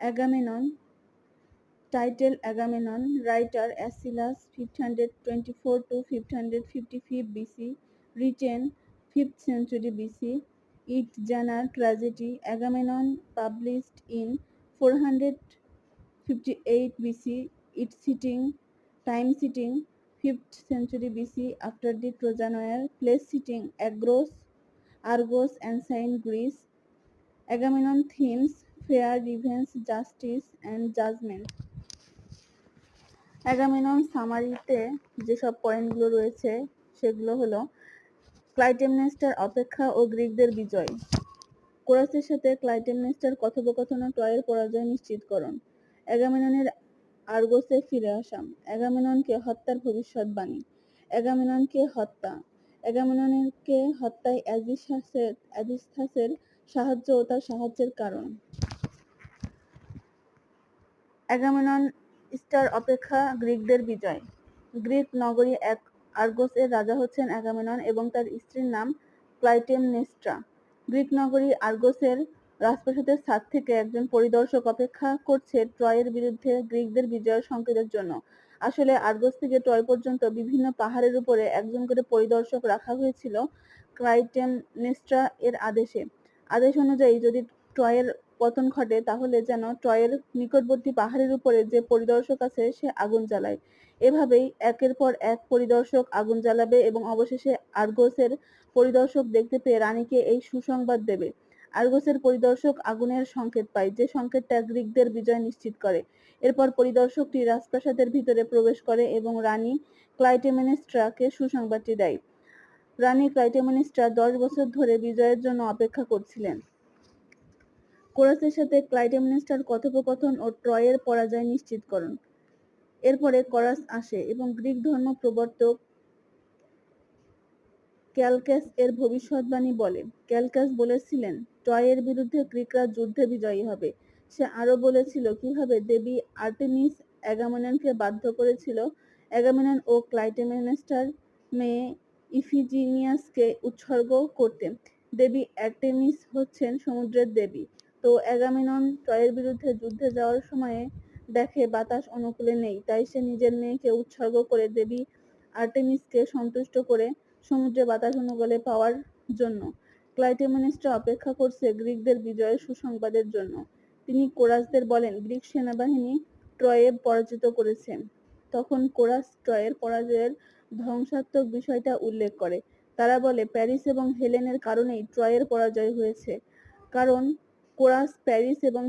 Agamemnon, title Agamemnon, writer Aeschylus, 524 to 555 BC, written 5th century BC. Its genre tragedy. Agamemnon, published in 458 BC. Its setting, time setting 5th century BC after the Trojan War. Place setting Argos, Argos, ancient Greece. Agamemnon themes fair, revenge, justice, and judgment. অ্যাগামেনন সামারিতে যেসব পয়েন্টগুলো রয়েছে, সেগুলো হলো ক্লাইটেমনেস্টার অপেক্ষা ও গ্রিকদের বিজয়। কোরাসের সাথে ক্লাইটেমনেস্টার কথোপকথন ও ট্রয়ের পরাজয় নিশ্চিতকরণ অ্যাগামেননের আর্গোসে ফিরে আসা। অ্যাগামেননকে হত্যার ভবিষ্যৎবাণী অ্যাগামেননকে হত্যা। অ্যাগামেননকে হত্যায় অ্যাজিস্থাসের অ্যাজিস্থাসের সাহায্য ও তার সাহায্যের কারণ। অ্যাগামেনন স্টার অপেক্ষা গ্রিকদের বিজয়। গ্রিক নগরী এক আর্গোস এর রাজা হচ্ছেন অ্যাগামেনন এবং তার স্ত্রীর নাম ক্লাইটেমনেস্ট্রা। গ্রিক নগরী আর্গোসের রাজপ্রাসাদের ছাদ থেকে একজন পরিদর্শক অপেক্ষা করছে ট্রয়ের বিরুদ্ধে গ্রিকদের বিজয়ের সংকেতের জন্য। আসলে আর্গোস থেকে ট্রয় পর্যন্ত বিভিন্ন পাহাড়ের উপরে একজন করে পরিদর্শক রাখা হয়েছিল ক্লাইটেমনেস্ট্রা এর আদেশে। আদেশ অনুযায়ী যদি ট্রয়ের পতন ঘটে, তাহলে যেন ট্রয়ের নিকটবর্তী পাহাড়ের উপরে যে পরিদর্শক আছে, সে আগুন জ্বালায়। এভাবেই একের পর এক পরিদর্শক আগুন জ্বালাবে এবং অবশেষে আর্গোসের পরিদর্শক দেখতে পেয়ে রানীকে এই সুসংবাদ দেবে। আর্গোসের পরিদর্শক আগুনের সংকেত পায়, যে সংকেতটা গ্রিকদের বিজয় নিশ্চিত করে। এরপর পরিদর্শকটি রাজপ্রাসাদের ভিতরে প্রবেশ করে এবং রানী ক্লাইটেমেনেস্ট্রাকে সুসংবাদটি দেয়। রানী ক্লাইটেমিনিস্ট্রা দশ বছর ধরে বিজয়ের জন্য অপেক্ষা করছিলেন। কোরাসের সাথে ক্লাইটেমনেস্টার কথোপকথন ও ট্রয়ের পরাজয় নিশ্চিতকরণ এরপরে করাস আসে এবং গ্রিক ধর্ম প্রবর্তক ক্যালকাস এর ভবিষ্যৎবাণী বলে। ক্যালকাস বলেছিলেন, ট্রয়ের বিরুদ্ধে গ্রিকরা যুদ্ধে বিজয়ী হবে। সে আরও বলেছিল, কীভাবে দেবী আর্টেমিস অ্যাগামেননকে বাধ্য করেছিল? অ্যাগামেনন ও ক্লাইটেমেনেস্টার মেয়ে ইফিজিনিয়াসকে উৎসর্গ করতে। দেবী অ্যার্টেমিস হচ্ছেন সমুদ্রের দেবী। তো অ্যাগামিনন ট্রয়ের বিরুদ্ধে যুদ্ধে যাওয়ার সময়ে দেখে বাতাস অনুকূলে নেই। তাই সে নিজের মেয়েকে উৎসর্গ করে দেবী আর্টেমিসকে সন্তুষ্ট করে সমুদ্রে বাতাস অনুকূলে পাওয়ার জন্য। ক্লাইটেমেনিস্টরা অপেক্ষা করছে গ্রিকদের বিজয়ের সুসংবাদের জন্য। তিনি কোরাসদের বলেন, গ্রিক সেনাবাহিনী ট্রয়ে পরাজিত করেছে। তখন কোরাস ট্রয়ের পরাজয়ের ধ্বংসাত্মক বিষয়টা উল্লেখ করে। তারা বলে, প্যারিস এবং হেলেনের কারণেই ট্রয়ের পরাজয় হয়েছে। কারণ কোরাস প্যারিস এবং